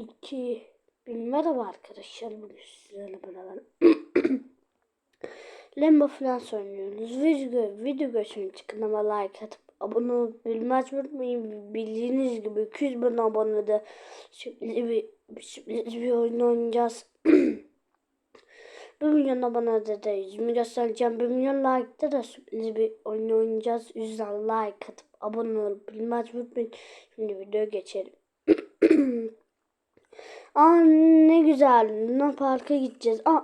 2 Merhaba arkadaşlar bugün sizlerle beraber Lembo falan oynuyoruz. Video, video görüşünü kanalıma like atıp abone olup bilmez unutmayın. Bildiğiniz gibi 200 bin abonede sürpriz bir, sürpriz bir oyun oynayacağız. 1 milyon abonede de yüzümü göstereceğim. 1 milyon like'da da sürpriz bir oyun oynayacağız. Yüzden like atıp abone olup bilmez unutmayın. Şimdi videoya geçelim. Aa ne güzel. Luna Park'a gideceğiz. Aa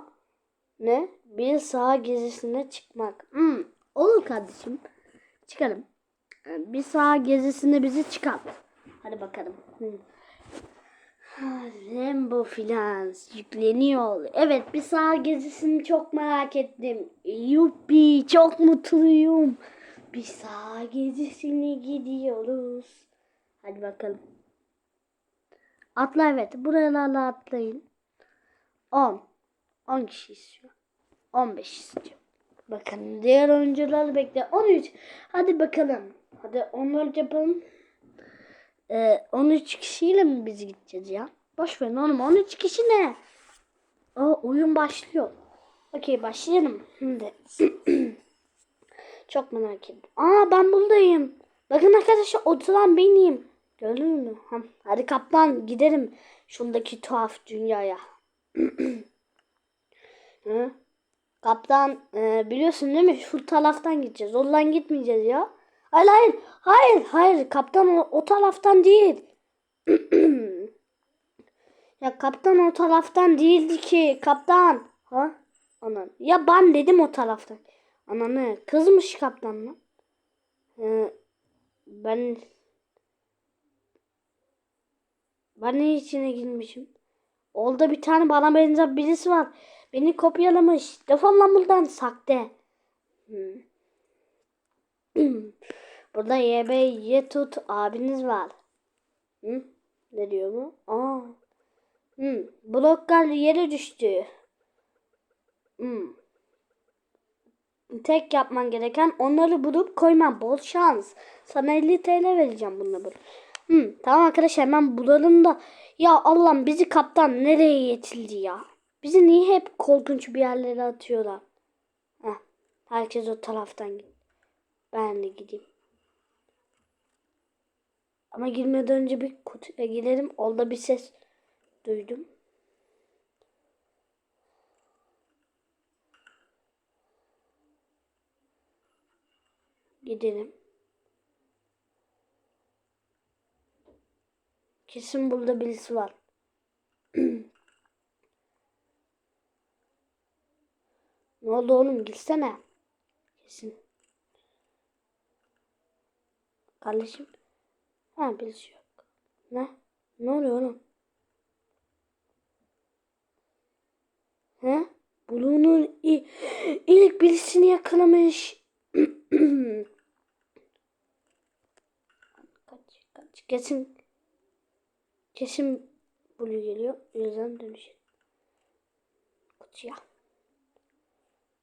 ne? Bir saha gezisine çıkmak. Hmm, olur kardeşim. Çıkalım. Bir saha gezisine bizi çıkar. Hadi bakalım. Hmm. Rainbow Finans yükleniyor. Evet bir saha gezisini çok merak ettim. Yuppi çok mutluyum. Bir saha gezisine gidiyoruz. Hadi bakalım. Atla evet. Buralarla atlayın. 10. 10 kişi istiyor. 15 istiyor. Bakın diğer oyuncular bekle. 13. Hadi bakalım. Hadi 14 yapalım. Ee, 13 kişiyle mi biz gideceğiz ya? Boş verin oğlum. 13 kişi ne? Aa, oyun başlıyor. Okey başlayalım. Şimdi. Çok merak ettim. Aa ben buradayım. Bakın arkadaşlar oturan benim. Gördün mü? Ha, Hadi kaplan gidelim şundaki tuhaf dünyaya. Kaptan e, biliyorsun değil mi? Şu taraftan gideceğiz. Oradan gitmeyeceğiz ya. Hayır hayır. Hayır hayır. Kaptan o, o taraftan değil. ya kaptan o taraftan değildi ki. Kaptan. Ha? Anan. Ya ben dedim o taraftan. Ananı. Kızmış kaptan mı? Ee, ben ben ne içine girmişim? Orada bir tane bana benzer birisi var. Beni kopyalamış. Defol lan buradan sakte. Hmm. Burada YB Yetut abiniz var. Hı? Ne diyor bu? Aa. Hmm. Bloklar yere düştü. Hmm. Tek yapman gereken onları bulup koyman. Bol şans. Sana 50 TL vereceğim bununla bul. Hmm, tamam arkadaşlar hemen bulalım da. Ya Allah'ım bizi kaptan nereye yetildi ya? Bizi niye hep korkunç bir yerlere atıyorlar? Heh, herkes o taraftan git. Ben de gideyim. Ama girmeden önce bir kutuya girelim. Orada bir ses duydum. Gidelim. Kesin burada birisi var. ne oldu oğlum gitsene. Kesin. Kardeşim. Ha birisi yok. Ne? Ne oluyor oğlum? He? Buluğunun i- ilk birisini yakalamış. kaç kaç kesin kesin Blue geliyor. O yüzden dönüşelim. Kutuya.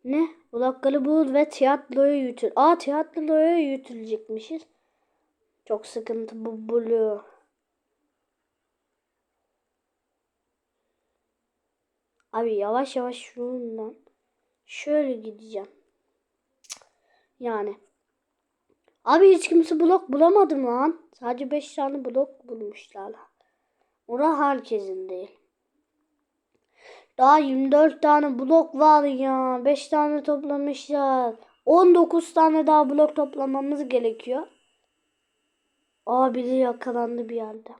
Ne? Blokları bul ve tiyatroya yürütül. Aa tiyatroya yürütülecekmişiz. Çok sıkıntı bu Blue. Abi yavaş yavaş şundan şöyle gideceğim. Yani. Abi hiç kimse blok bulamadım lan. Sadece 5 tane blok bulmuşlar. Ora herkesin değil. Daha 24 tane blok var ya. 5 tane toplamışlar. 19 tane daha blok toplamamız gerekiyor. Aa biri yakalandı bir yerde.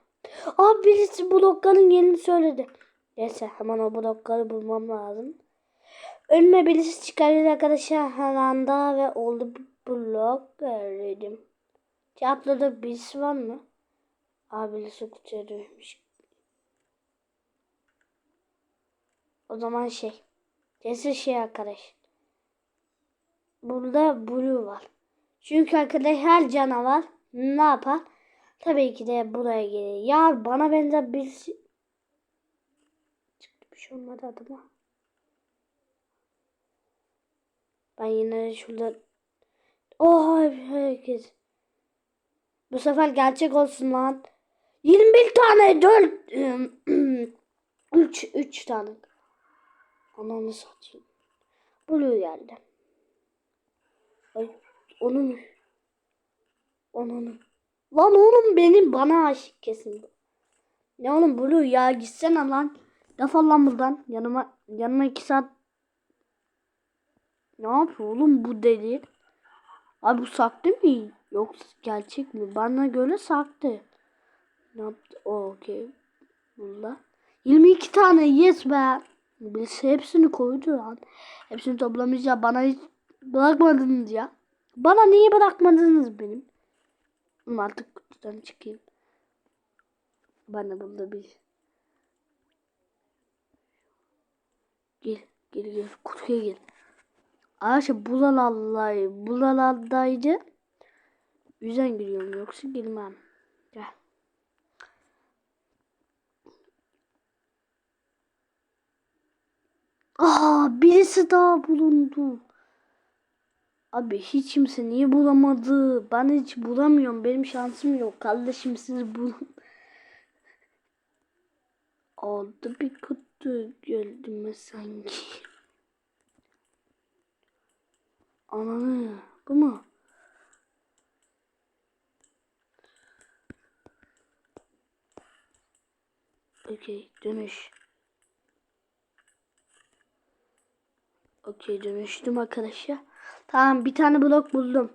Aa birisi blokların yerini söyledi. Neyse hemen o blokları bulmam lazım. Önüme birisi çıkarıyor arkadaşlar her anda ve oldu blok gördüm. Tiyatroda birisi var mı? Abi birisi kutuya düşmüş. O zaman şey. Kesin şey arkadaş. Burada blue var. Çünkü arkadaş her canavar ne yapar? Tabii ki de buraya gelir. Ya bana benzer birisi çıktı bir şey olmadı adıma. Ben yine şurada Oh herkes. Bu sefer gerçek olsun lan. 21 tane 4 3 3 tane. Ananı satayım. Blue geldi. Ay onun onun. Lan oğlum benim bana aşık kesin. Ne oğlum Blue ya gitsene lan. Defol lan buradan. Yanıma yanıma iki saat. Ne yapıyor oğlum bu deli? Abi bu saklı mı? Yoksa gerçek mi? Bana göre saklı. Ne yaptı? Okey. Bunda. 22 tane yes be. Biz hepsini koydu lan. Hepsini toplamayacağım. Bana hiç bırakmadınız ya. Bana niye bırakmadınız benim? Oğlum artık kutudan çıkayım. De bunda bir Gel, gel, gel. Kutuya gel. Arkadaşlar bulalallayı, bulalardaydı. Yüzden giriyorum yoksa girmem. Gel. Aa, birisi daha bulundu. Abi hiç kimse niye bulamadı? Ben hiç bulamıyorum. Benim şansım yok. Kardeşim siz bulun. Oldu bir kutu gördüm sanki. Ananı bu mu? Okey dönüş. Okey dönüştüm arkadaşlar. Tamam bir tane blok buldum.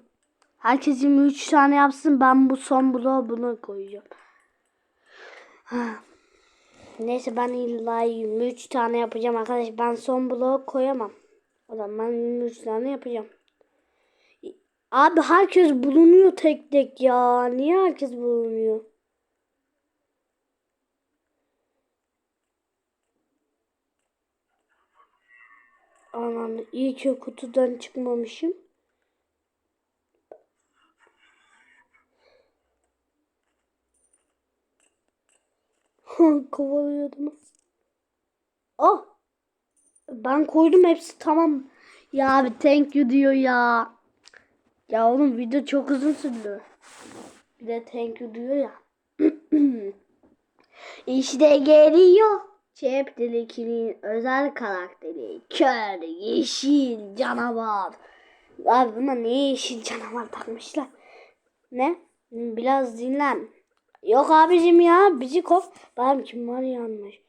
Herkes 23 tane yapsın. Ben bu son bloğu bunu koyacağım. Neyse ben illa 23 tane yapacağım arkadaşlar. Ben son bloğu koyamam. O zaman ben 23 tane yapacağım. Abi herkes bulunuyor tek tek ya. Niye herkes bulunuyor? Anam iyi ki kutudan çıkmamışım. Kovalıyordum. Oh. Ben koydum hepsi tamam. Ya abi thank you diyor ya. Ya oğlum video çok uzun sürdü. Bir de thank you diyor ya. işte geliyor. Chapter özel karakteri. Kör, yeşil, canavar. Abi buna niye yeşil canavar takmışlar? Ne? Biraz dinlen. Yok abicim ya bizi kov. Benim kim var yanmış.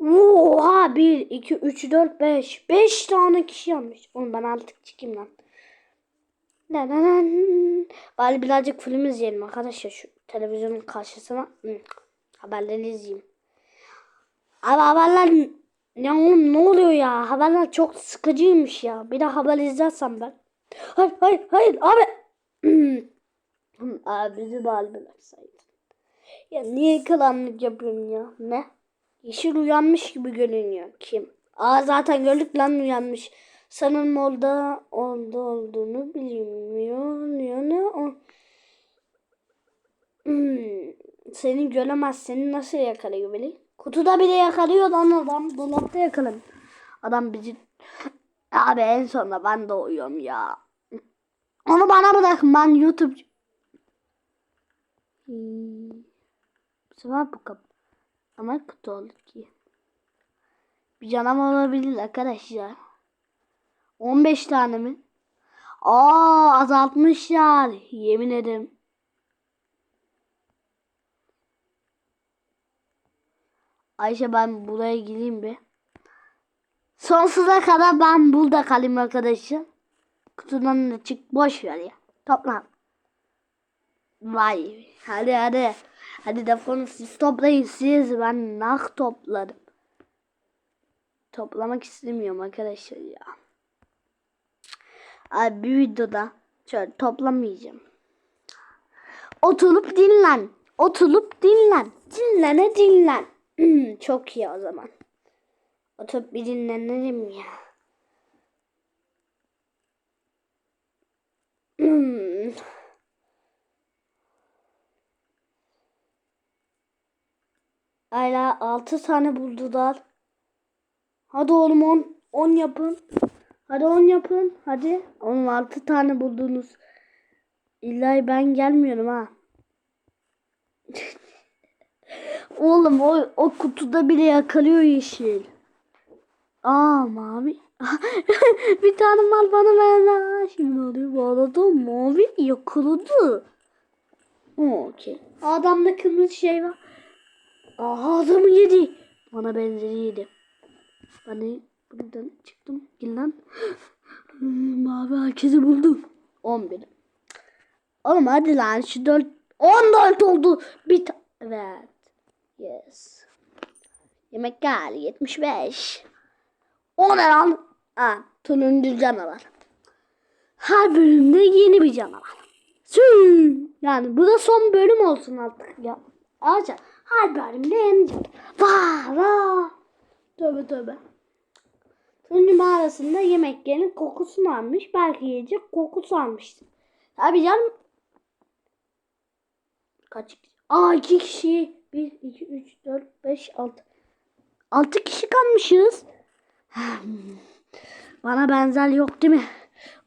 Oha 1, 2, 3, 4, 5. 5 tane kişi yanmış. Oğlum ben artık çıkayım lan. Bari birazcık film izleyelim arkadaşlar şu televizyonun karşısına. Haberleri izleyeyim. Abi haberler ne oğlum ne oluyor ya? Haberler çok sıkıcıymış ya. Bir de haber izlersem ben. Hayır hayır hayır abi. abi bizi bari bıraksaydın. Ya niye karanlık yapıyorsun ya? Ne? Yeşil uyanmış gibi görünüyor. Kim? Aa zaten gördük lan uyanmış. Sanırım orada orada olduğunu bilmiyor. Ya ne o? Hmm. Seni göremez. Seni nasıl yakalıyor beni? Kutuda bile yakalıyor lan adam. Dolapta yakalım. Adam bizi... Abi en sonunda ben de uyuyorum ya. Onu bana bırakın. Ben YouTube... Hmm. Bu bu kapı. Ama kutu oldu ki. Bir canım olabilir arkadaşlar. 15 tane mi? Aa azaltmışlar. Yemin ederim. Ayşe ben buraya gireyim bir. Sonsuza kadar ben burada kalayım arkadaşlar. Kutudan da çık boş ver ya. Topla. Vay. Hadi hadi. Hadi defolun siz toplayın siz. Ben nak topladım. Toplamak istemiyorum arkadaşlar ya. Abi bir videoda şöyle toplamayacağım. Oturup dinlen. Oturup dinlen. Dinlene dinlen. Çok iyi o zaman. Oturup bir dinlenelim ya. Hmm. Hala 6 tane buldular. Hadi oğlum 10 10 yapın. Hadi 10 yapın. Hadi. Oğlum 6 tane buldunuz. İlla ben gelmiyorum ha. Oğlum o, o kutuda bile yakalıyor yeşil. Aa mavi. bir tane mal bana ver. Şimdi oluyor bu arada mavi yakaladı. Okey. Adamda kırmızı şey var. Aa adamı yedi. Bana benzeri yedi. De buradan çıktım. Gel lan. Mavi herkesi buldum. 11. Oğlum hadi lan şu 4 14 oldu. Bir ta- evet. Yes. Yemek geldi 75. O ne lan? Ha, turuncu canavar. Her bölümde yeni bir canavar. Sü. Yani bu da son bölüm olsun artık ya. Ayrıca her bölümde yeni canavar. Vah vah. Tövbe tövbe. Turuncu mağarasında yemeklerin kokusunu almış. Belki yiyecek kokusu almıştır. Tabii canım. Kaç kişi? Aa iki kişi. 1, 2, 3, 4, 5, 6. 6 kişi kalmışız. Bana benzer yok değil mi?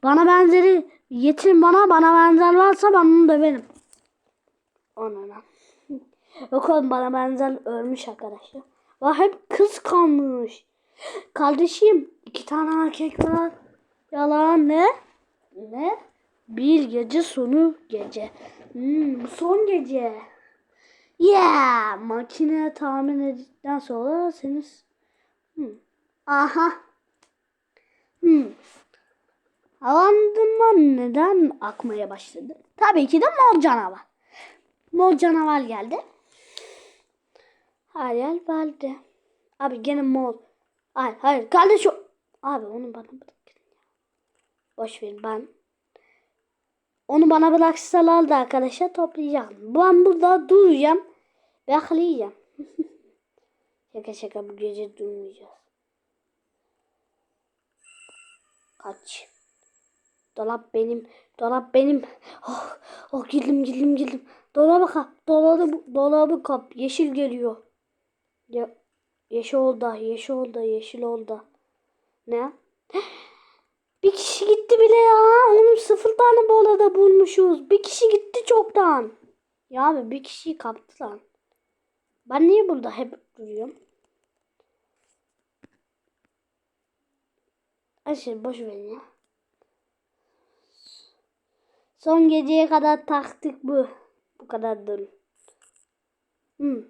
Bana benzeri getirin bana. Bana benzer varsa ben onu döverim. Ona. Yok oğlum bana benzer ölmüş arkadaşlar. Var hep kız kalmış. Kardeşim iki tane erkek var. Yalan ne? Ne? Bir gece sonu gece. Hmm, son gece. Yeah! Makine tahmin edildikten sonra seni... Hmm. Aha. Hmm. Havalandırma neden akmaya başladı? Tabii ki de mor canavar. Mor canavar geldi. Hayal valide. Abi gene mor. Hayır hayır kardeş o. Abi onu bana bırakın. Boş verin ben. Onu bana bıraksalar da arkadaşlar toplayacağım. Ben burada duracağım. Bekleyeceğim. şaka şaka bu gece durmayacağız. Kaç. Dolap benim. Dolap benim. Oh, oh girdim girdim girdim. Dolabı kap. Dolabı, dolabı kap. Yeşil geliyor. Ya, yeşil oldu. Yeşil oldu. Yeşil oldu. Ne? Bir kişi gitti bile ya. Onun sıfır tane bolada bulmuşuz. Bir kişi gitti çoktan. Ya abi bir kişiyi kaptı lan. Ben niye burada hep duruyorum? Aşırı boş verin ya. Son geceye kadar taktık bu. Bu kadar durun. Hmm.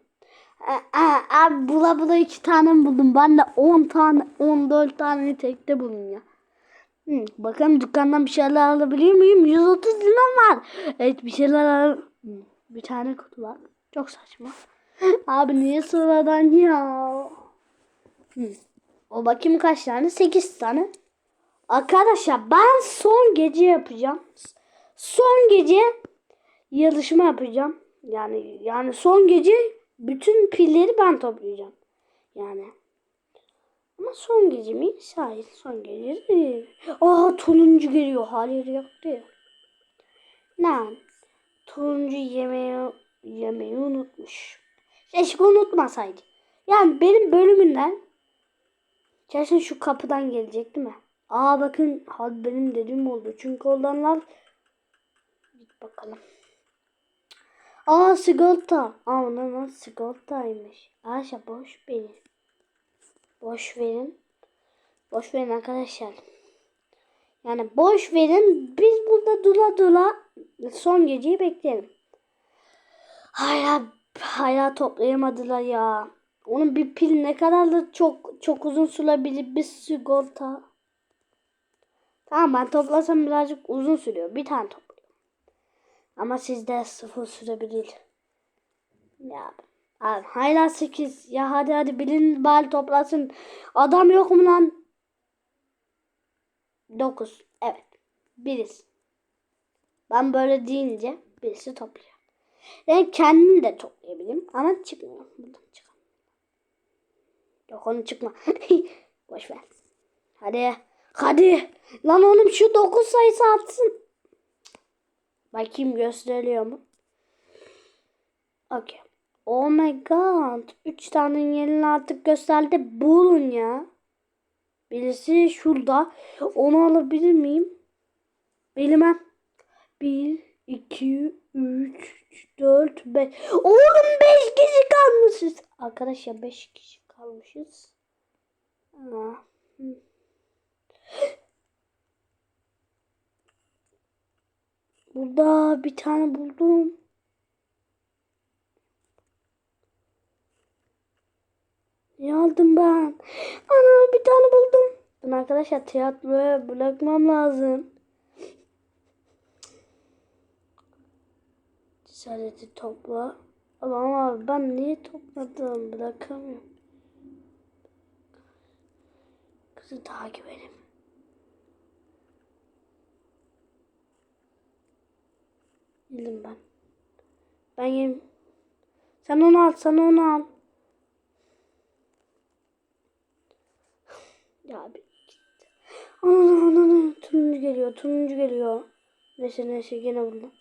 Abi bula bula iki tane buldum? Ben de 10 tane 14 tane tekte buldum ya. Hmm, bakalım dükkandan bir şeyler alabilir miyim? 130 liram var. Evet bir şeyler al. Hmm, bir tane kutu var. Çok saçma. Abi niye sıradan ya? O bakayım kaç tane? 8 tane. Arkadaşlar ben son gece yapacağım. Son gece yarışma yapacağım. Yani yani son gece bütün pilleri ben toplayacağım. Yani. Ama son gece mi? Hayır son gece değil. Aa turuncu geliyor. Hayır yaptı ya. Lan. Turuncu yemeği, yemeği unutmuş. Keşke unutmasaydı. Yani benim bölümünden Gerçekten şu kapıdan gelecek değil mi? Aa bakın hadi benim dediğim oldu. Çünkü olanlar Git bakalım. Aa sigorta. Aa ondan sigortaymış. Ayşe boş verin. Boş verin. Boş verin arkadaşlar. Yani boş verin. Biz burada dula dula son geceyi bekleyelim. Hala hala toplayamadılar ya. Onun bir pil ne kadar da çok çok uzun sürebilir bir sigorta. Tamam ben toplasam birazcık uzun sürüyor. Bir tane topluyorum. Ama sizde sıfır sürebilir. Ya abi, hala 8. Ya hadi hadi bilin bari toplasın. Adam yok mu lan? 9. Evet. Biriz. Ben böyle deyince birisi topluyor. Ben kendim de toplayabilirim ama çıkmıyor. Buradan çıkalım. Yok onu çıkma. Boş ver. Hadi. Hadi. Lan oğlum şu 9 sayısı atsın. Bakayım gösteriliyor mu? Okey. Oh my god. 3 tane yerini artık gösterdi. Bulun ya. Birisi şurada. Onu alabilir miyim? Bilmem. 1, 2, 3, 4, 5. Oğlum 5 kişi kalmışız. Arkadaşlar 5 kişi kalmışız. Aa. Burada bir tane buldum. Ne aldım ben? Ana bir tane buldum. Ben arkadaşlar tiyatroya bırakmam lazım. Cesareti topla. Ama, ama ben niye topladım? Bırakamıyorum. Kızı takip edeyim. Bildim ben. Ben yem. Sen onu al, sen onu al. Ya bir git. Ana ana ana turuncu geliyor, turuncu geliyor. Neyse neyse gene buradan.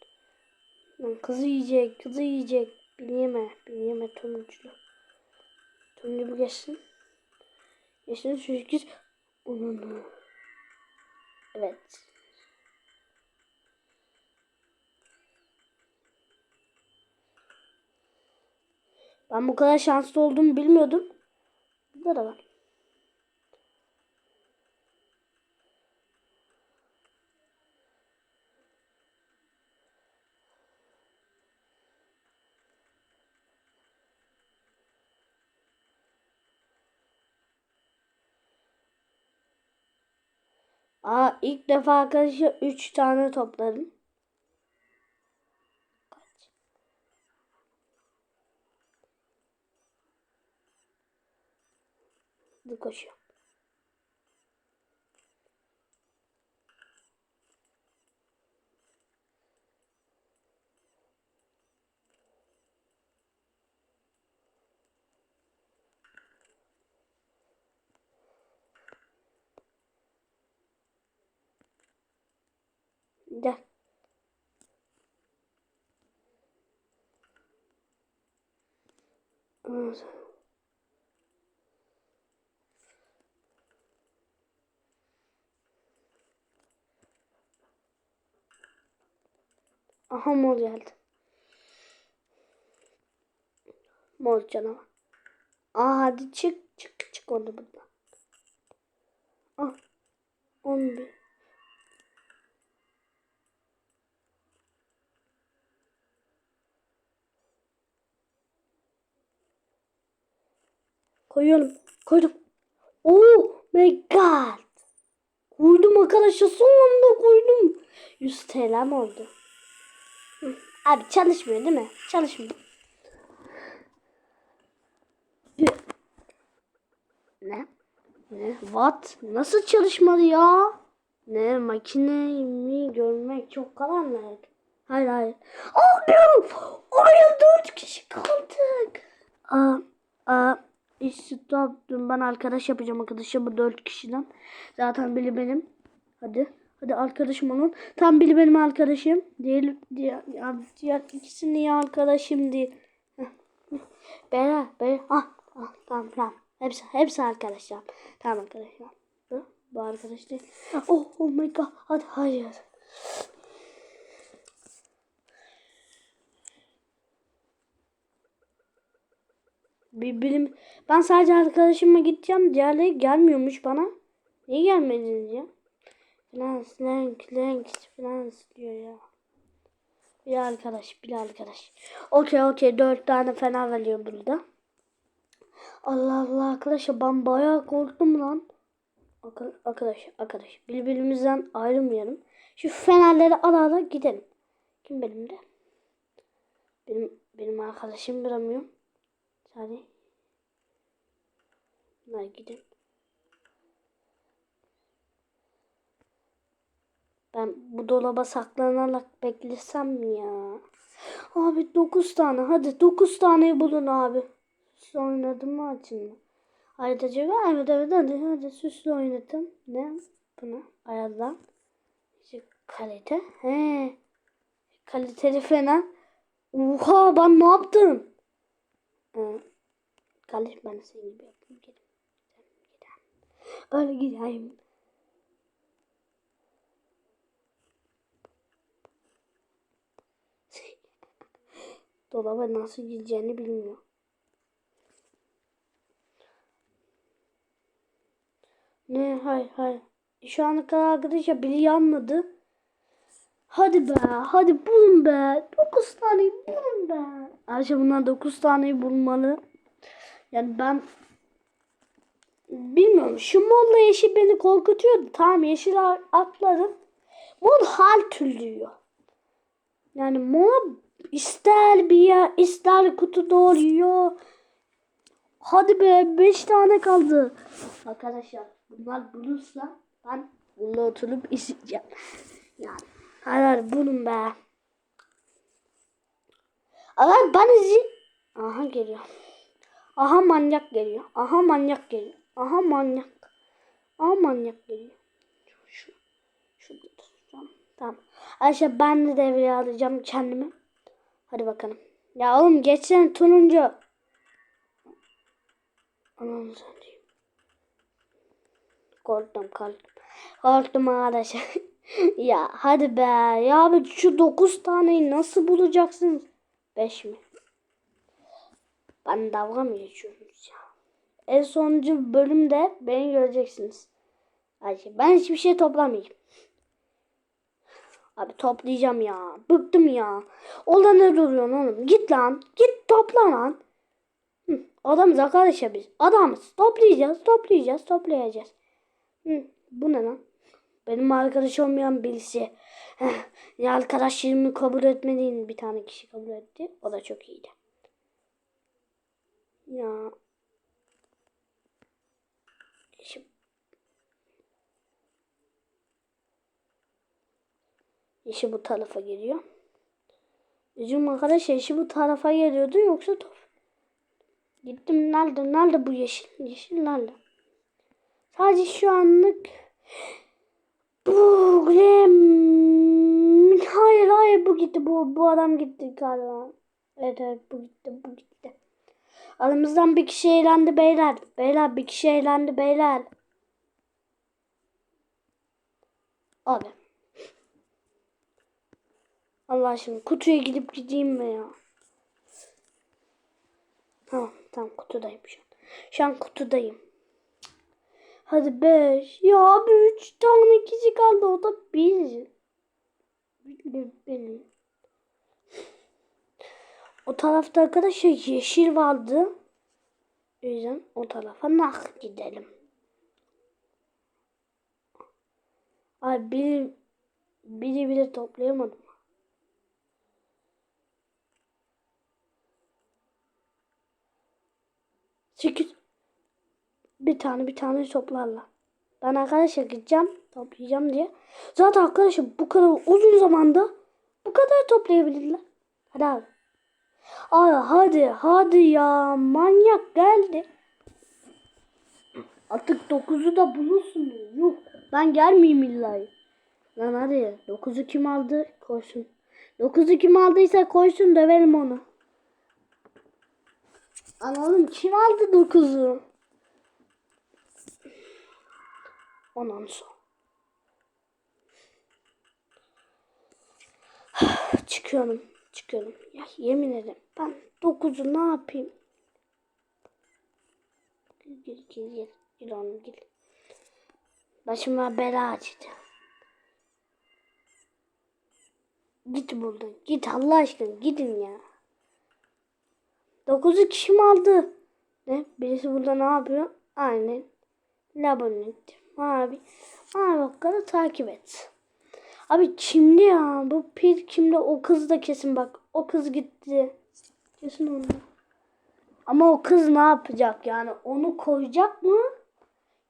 Lan kızı yiyecek, kızı yiyecek. Beni yeme, beni yeme. Turuncu bir geçsin. Geçsin şu git. Onun. Evet. Ben bu kadar şanslı olduğumu bilmiyordum. Burada da var. Aa ilk defa arkadaşlar 3 tane topladım. Kaç? Hadi koşuyor. Gel. Evet. Aha mor geldi. Mor canavar. Aa hadi çık çık çık onu buradan. Ah. 11. Koyuyorum. Koydum. Oh my god. Koydum arkadaşlar son anda koydum. 100 TL'm oldu. Hı. Abi çalışmıyor değil mi? Çalışmıyor. Ne? Ne? What? Nasıl çalışmadı ya? Ne? Makine mi görmek çok karanlık. Hayır hayır. Abi! Oraya dört kişi kaldık. Aa, aa. İş stop. Ben arkadaş yapacağım arkadaşım bu dört kişiden. Zaten biri benim. Hadi. Hadi arkadaşım olun. Tam biri benim arkadaşım. Değil. Diğer, diğer ikisi niye arkadaşım değil. Bera. Bera. Ah. Ah. Tamam tamam. Hepsi, hepsi arkadaşlar. Tamam arkadaşlar. Bu, arkadaş değil. Oh, oh my god. Hadi hayır. Bir bilim ben sadece arkadaşıma gideceğim. Diğerleri gelmiyormuş bana. Niye gelmediniz ya? Flans, lenk, lenk, flans diyor ya. Bir arkadaş, bir arkadaş. Okey, okey. Dört tane fena veriyor burada. Allah Allah arkadaşlar ben bayağı korktum lan. Arka- Arkadaş, arkadaş. Birbirimizden ayrılmayalım. Şu fenerleri ala ala gidelim. Kim benim de? Benim benim arkadaşım duramıyor. Hadi. Bunlar gidin. Ben bu dolaba saklanarak beklesem ya. Abi 9 tane. Hadi 9 tane bulun abi. Süslü oynadım mı açın mı? Haritacı evet evet hadi hadi süslü oynatın. Ne? Bunu ayarlan. İşte kalite. He. Kaliteli fena. Oha ben ne yaptım? Ee, kardeş ben senin gibi yapayım gidelim. gidelim. Öyle gideyim. Dolaba nasıl gideceğini bilmiyor. Ne hay hay. Şu ana kadar arkadaşlar biri yanmadı. Hadi be. Hadi bulun be. 9 tane bulun be. Ayşe bunlar 9 taneyi bulmalı. Yani ben bilmiyorum. Şu molla yeşil beni korkutuyordu. Tamam yeşil atladım. Mol hal türlüyor. Yani mol ister bir yer, ister kutu doğruyor. Hadi be 5 tane kaldı. Arkadaşlar bunlar bulursa ben bununla oturup izleyeceğim. Yani hadi bulun be. Ama ben izleyeyim. Aha geliyor. Aha manyak geliyor. Aha manyak geliyor. Aha manyak. Aha manyak geliyor. Şu, şu tutacağım. Tamam. Ayşe ben de devreye alacağım kendimi. Hadi bakalım. Ya oğlum geçsene turuncu. Anam satayım. Korktum korktum. Korktum arkadaşlar. ya hadi be. Ya abi şu 9 taneyi nasıl bulacaksınız? 5 mi? Ben dalga mı geçiyorsunuz ya? En sonuncu bölümde beni göreceksiniz. Ayşe ben hiçbir şey toplamayayım. Abi toplayacağım ya. Bıktım ya. Orada ne duruyorsun oğlum? Git lan. Git topla lan. Hı, adamız arkadaşlar biz. Adamız. Toplayacağız. Toplayacağız. Toplayacağız. Hı, bu ne lan? Benim arkadaş olmayan birisi. Ya arkadaşlarımı kabul etmediğin bir tane kişi kabul etti. O da çok iyiydi. Ya. Şimdi İşi bu tarafa geliyor. Üzüm arkadaşlar işi bu tarafa geliyordu yoksa top. Gittim nerede? Nerede bu yeşil? Yeşil nerede? Sadece şu anlık bu Grem- Hayır hayır bu gitti. Bu, bu adam gitti galiba. Evet evet bu gitti bu gitti. Aramızdan bir kişi eğlendi beyler. Beyler bir kişi eğlendi beyler. Abi. Allah aşkına kutuya gidip gideyim mi ya? Ha tamam kutudayım şu an. Şu an kutudayım. Hadi beş. Ya abi üç tane kişi kaldı o da bir. Bir- Benim. O tarafta arkadaşlar yeşil vardı. O yüzden o tarafa nah gidelim. Abi biri, biri bile toplayamadım. Sekiz. Bir tane bir tane toplarla. Ben arkadaşlar gideceğim toplayacağım diye. Zaten arkadaşlar bu kadar uzun zamanda bu kadar toplayabilirler. Hadi abi. Abi hadi hadi ya manyak geldi. Artık 9'u da bulursunuz. Yuh ben gelmeyeyim illa. Lan hadi 9'u kim aldı koysun. 9'u kim aldıysa koysun döverim onu. Anladım kim aldı 9'u? Ondan sonra. çıkıyorum. Çıkıyorum. Ya yemin ederim. Ben 9'u ne yapayım? Gel gel gel. Gel oğlum gel. Başıma bela açtı. Git buradan. Git Allah aşkına gidin ya. 9'u kişi mi aldı? Ne? Birisi burada ne yapıyor? Aynen. Labonent. Abi. Abi bakalım takip et. Abi kimdi ya? Bu pil kimdi? O kız da kesin bak. O kız gitti. Kesin onu. Ama o kız ne yapacak yani? Onu koyacak mı?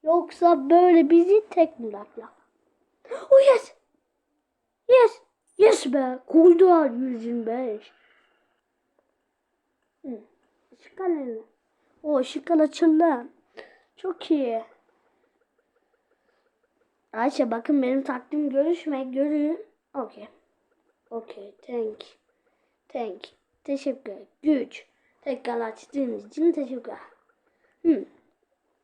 Yoksa böyle bizi tek mi bırakacak? Oh yes. Yes. Yes be. Koydular 125. Hı. Işıklar ne? O ışıklar açıldı. Çok iyi. Ayşe bakın benim takdim görüşmek görün. Okey. Okey. Thank. Thank. Teşekkür. Güç. Tekrar açtığınız için teşekkür. Hmm.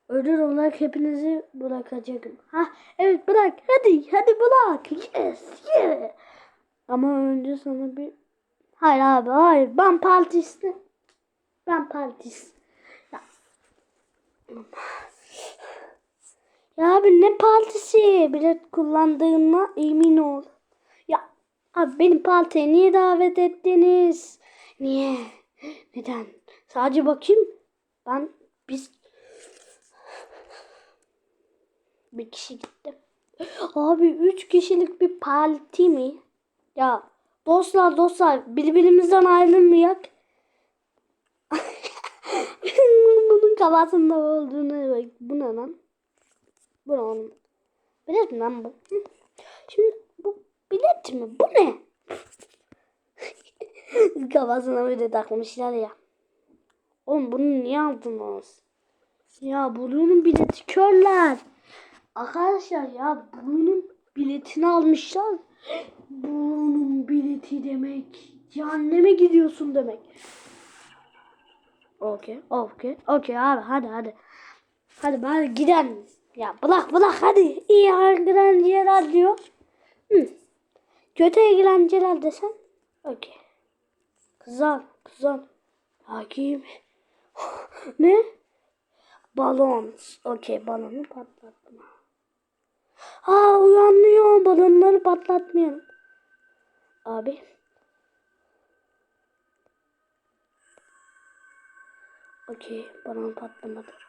Ödül olarak hepinizi bırakacağım. Ha evet bırak. Hadi hadi bırak. Yes yeah. Ama önce sana bir... Hayır abi hayır. Ben partisti. Ben partist. Ya. Ya abi ne partisi? Bilet kullandığına emin ol. Ya abi benim partiye niye davet ettiniz? Niye? Neden? Sadece bakayım. Ben biz bir kişi gitti. Abi üç kişilik bir parti mi? Ya dostlar dostlar birbirimizden ayrılmayak. Bunun kafasında olduğunu bak. Bu ne lan? Bu ne oğlum? Bilet mi lan bu? Şimdi bu bilet mi? Bu ne? Kafasına böyle takmışlar ya. Oğlum bunu niye aldınız? Ya bunun bileti körler. Arkadaşlar ya bunun biletini almışlar. Bunun bileti demek. Cehenneme gidiyorsun demek. Okey, okey, okey abi hadi hadi. Hadi bari gidelim. Ya bırak bırak hadi. İyi eğlenceler diyor. Hı. Kötü eğlenceler desen. Okey. Kızlar, kızlar. Hakim. ne? Balon. Okey balonu patlatma. Aa uyanıyor. Balonları patlatmayalım. Abi. Okey balon patlamadı.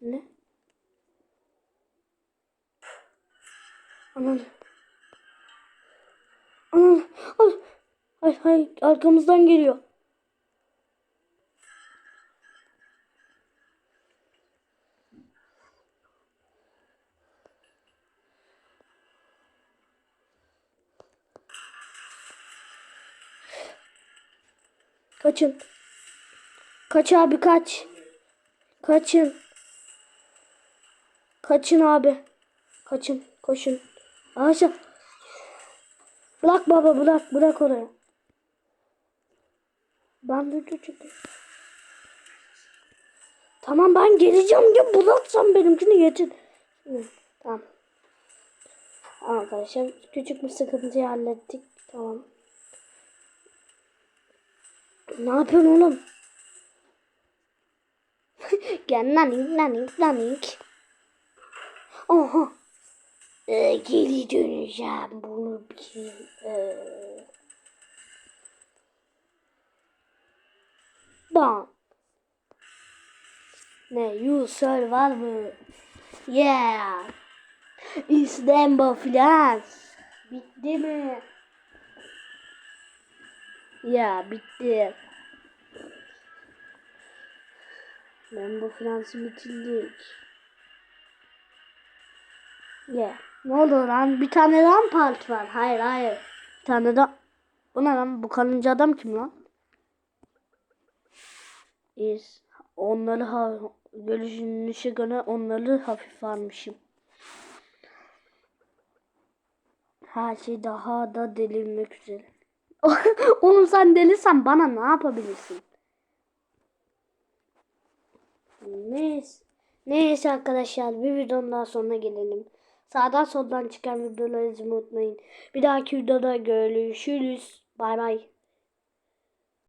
Ne? Aman. Aman. Ay. Ay, ay arkamızdan geliyor. Kaçın. Kaç abi kaç. Kaçın. Kaçın abi. Kaçın. Koşun. Aşağı. Bırak baba bırak. Bırak oraya. Ben de küçük. Tamam ben geleceğim ya bıraksan benimkini yetin. Tamam. Arkadaşlar küçük bir sıkıntıyı hallettik. Tamam. Ne yapıyorsun oğlum? Gel nanik nanik nanik. Oha. Ee, geri döneceğim bunu bir. Ee. Bam. Ne? You survivor. Yeah. İstanbul Flans. Bitti mi? Ya bitti. Ben bu Fransız bitirdik. Ya ne oldu lan? Bir tane mı part var? Hayır hayır. Bir tane daha. Bu ne lan? Bu karınca adam kim lan? İyiyiz. Onları ha görüşünüşe göre onları hafif almışım. Her şey daha da delinmek üzere. Oğlum sen delisen bana ne yapabilirsin? Neyse. Neyse arkadaşlar bir videonun daha sonuna gelelim. Sağdan soldan çıkan videoları izlemeyi unutmayın. Bir dahaki videoda görüşürüz. Bay bay.